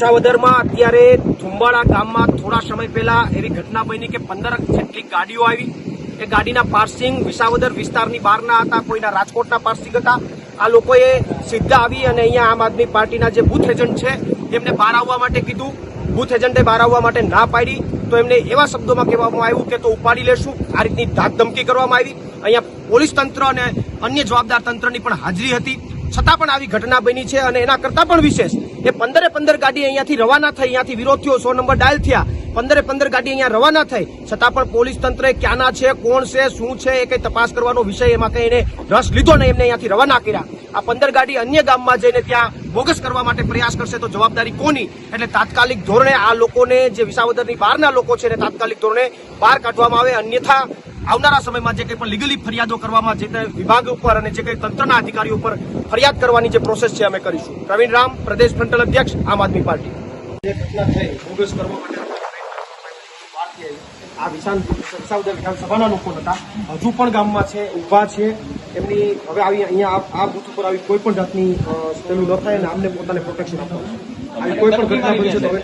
વિસાવદરમાં અત્યારે થુંબાળા ગામમાં થોડા સમય પહેલા એવી ઘટના બની કે પંદર જેટલી ગાડીઓ આવી. એ ગાડીના પાર્સિંગ વિસાવદર વિસ્તારની બહારના હતા, કોઈના રાજકોટના પાર્સિંગ હતા. આ લોકોએ સીધા આવી અને અહીંયા આમ આદમી પાર્ટીના જે બૂથ એજન્ટ છે, એમને બહાર આવવા માટે કીધું. બૂથ એજન્ટે બહાર આવવા માટે ના પાડી. તો એમને એવા શબ્દોમાં કહેવામાં આવ્યું કે તો ઉપાડી લેશું. આ રીતની ધમકી કરવામાં આવી. અહીંયા પોલીસ તંત્ર અને અન્ય જવાબદાર તંત્રની પણ હાજરી હતી. છતાં પણ આવી ઘટના બની છે અને એના કરતાં પણ વિશેષ એ પંદરે પંદર ગાડી અહીંયાથી રવાના થઈ, અહીંયાથી વિરોધ થયો સો નંબર ડાયલ થયા. પંદરે પંદર ગાડી અહીંયા રવાના થઈ. છતાં પણ પોલીસ તંત્રે ક્યાંના છે, કોણ છે, શું છે, એ કઈ તપાસ કરવાનો વિષય એમાં કઈ એને રસ લીધો નહીં, એમને અહીંયાથી રવાના કર્યા. આ પંદર ગાડી અન્ય ગામમાં જઈને ત્યાં બોગસ કરવા માટે પ્રયાસ કરશે તો જવાબદારી કોની? એટલે તાત્કાલિક ધોરણે આ લોકોને, જે વિસાવદરની બહારના લોકો છે એને તાત્કાલિક ધોરણે બહાર કાઢવામાં આવે. અન્યથા આવનારા સમયમાં જે કંઈ પણ લીગલી ફરિયાદો કરવામાં જે તે વિભાગ ઉપર અને જે કંઈ તંત્રના અધિકારીઓ ઉપર ફરિયાદ કરવાની જે પ્રોસેસ છે અમે કરીશું. પ્રવીણ રામ પ્રદેશ ફ્રન્ટલ અધ્યક્ષ આમ આદમી પાર્ટી. જે ઘટના થઈ બોગસ આ વિશાલ વિસાવદર વિધાનસભાના લોકો હતા. હજુ પણ ગામમાં છે ઊભા છે. એમની હવે આવી અહીંયા આ- બુથ ઉપર આવી કોઈ પણ જાતની પેલું ન થાય અને આમને પોતાને પ્રોટેક્શન આપવાનું આવી કોઈ પણ ઘટના બની છે તો હવે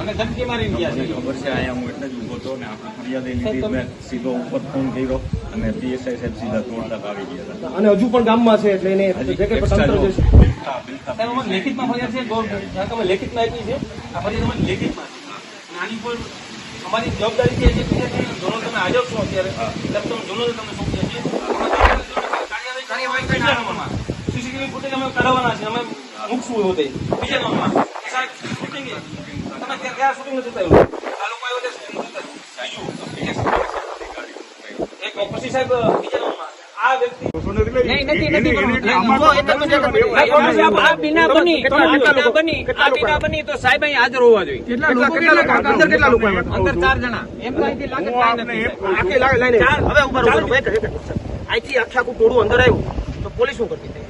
અને ધમકી મારી ગયા છે ખબર છે અહીંયા હું એટલે જ ઊભો હતો ને આપણે ફરિયાદ લીધી મેં સીધો ઉપર ફોન કર્યો અને પીએસઆઈ સાહેબ સીધા તોડતા આવી ગયા હતા. અને હજુ પણ ગામમાં છે એટલે એને જે કંઈ તંત્ર જે છે. લેખિતમાં ફરિયાદ છે તમે લેખિતમાં આપી છે આ ફરિયાદ અમારી લેખિતમાં છે. આની પર અમારી જવાબદારી છે જે તમે હાજર છો અત્યારે. એટલે તમે જોનો તમે સોંપીએ છીએ. કાર્યવાહી કાર્યવાહી બીજા નંબરમાં. સીસીટીવી ફૂટેજ અમે કઢાવવાના છે અમે મૂકશું એવું તે. બીજા નંબરમાં. સાહેબ અહીં હાજર હોવા જોઈએ અંદર ચાર જણા એમ અહીંથી હવે ઊભા આખે ટોળું અંદર આવ્યું તો પોલીસ શું કરતી?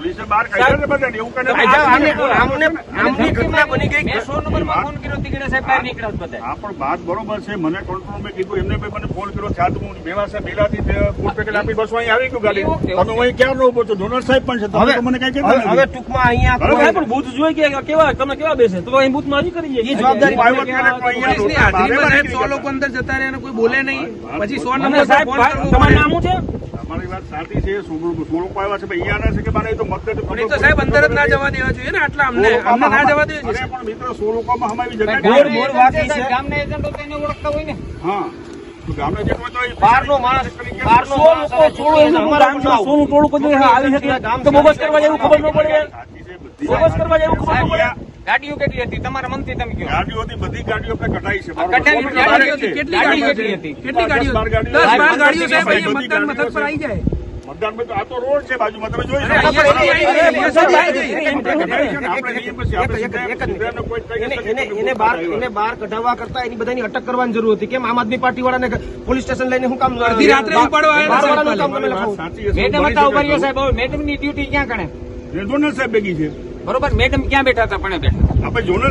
પોલીસે બહાર કાઢ્યા છે બધાને એવું કને આમને- આમને- આમની ઘટના બની ગઈ. મેં સો નંબરમાં ફોન કર્યો તીકડે સાહેબ બહાર નીકળ્યા બધા. હા પણ વાત બરોબર છે. મને કંટ્રોલ મેં કીધું. એમને ભાઈ મને ફોન કર્યો ચાર હું બેવા સાહેબ બેલાથી ફૂડ પેકેટ આપી બસ અહીં આવી ગયું ગાડી? તમે અહીં ક્યાં ઊભો છો? ડોનર સાહેબ પણ છે. તમે મને કઈ કહેતા હવે હવે ટૂંકમાં અહીંયા પણ બૂથ જોઈ કે કેવા તમે કેવા બેસે? તો અહીં બૂથમાં માં કરી જઈએ જવાબદારી પોલીસની હાજરીમાં સો લોકો અંદર જતા રહે કોઈ બોલે નહીં. પછી સો નંબર તમારું નામ છે? સાચી છે લોકો આવ્યા છે ભાઈ છે કે બાને તો મતદાર તો સાહેબ અંદર જ ના જવા દેવા જોઈએ ને આટલા અમને. અમને ના જવા દેવા જોઈએ. પણ મિત્રો સો લોકોમાં જગ્યા બોર્ડ- છે. બોર્ડ છે. ગામના એજન્ટો તો ઓળખતા હોય ને. હા. તો ગામના જે હોય તો એ બહારનો માણસ બહારનો સો માણસ લોકો છોડો એવું અમારા ગામ ગામમાં સોનું ટોળું કોઈ આવી શકે તો બોગસ કરવા જેવું ખબર ન પડે. બોગસ કરવા જેવું ખબર ન પડે. ગાડીઓ કેટલી હતી? તમારા મનથી તમે કહો. ગાડીઓ હતી બધી ગાડીઓ આપણે કઢાઈ છે. હતી. હતી. કેટલી ગાડીઓ કેટલી હતી? કેટલી ગાડીઓ દસ બાર ગાડીઓ. દસ બાર સાહેબ, અહીંયા મતદાન મથક પર આવી જાય. મતદાન આ તો રોડ છે બાજુમાં તમે જોઈ શકો કઢાઈ ને, એને બહાર એને બહાર કઢાવવા કરતા એની બધાની અટક કરવાની જરૂર હતી. કેમ? આમ આદમી પાર્ટી વાળાને પોલીસ સ્ટેશન લઈને હું કામ અડધી રાત્રે ઉપાડવા. મેડમ બની હતા ઊભા સાહેબ મેડમની ડ્યુટી ક્યાં કણે જોનલ સાહેબ ભેગી છે. બરોબર? મેડમ ક્યાં બેઠા હતા? પણ બેઠા આપણે જોનલ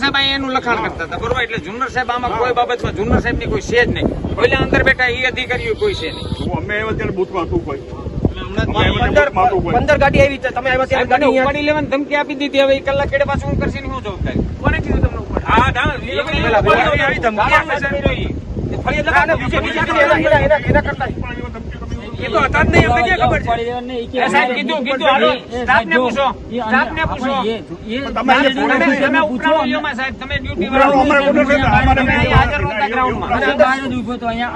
સાહેબ એનું લખાણ કરતા હતા બરોબર? એટલે જુનર સાહેબ આમાં કોઈ બાબતમાં જુનર સાહેબની કોઈ છે જ નહીં. પેલા અંદર બેઠા એ અધિકારીઓ કોઈ છે નહીં. અમે અત્યારે ત્યારે બૂથમાં હતું કોઈ. પંદર ગાડી આવી છે. તમે આવ્યા ત્યારે ગાડી ઉપાડી લેવાની ધમકી આપી દીધી. હવે કલાક કેડે પાછું હું કરશે હું જવાબદારી? કોને કીધું તમને હા ના. ફરિયાદ એના કરતા. એ તો હતા જ નહીં અમને ક્યાં ખબર છે? સાહેબ કીધું કીધું હાલો સ્ટાફને પૂછો. સ્ટાફને પૂછો. તમે તમે બોલો તમે સાહેબ તમે ડ્યુટી ઉપરા અમારે બોલો છે, અમારે તમે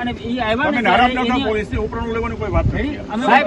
અને તમે નારાજ ન થાઓ પોલીસથી ઉપરનું લેવાની કોઈ વાત નથી. સાહેબ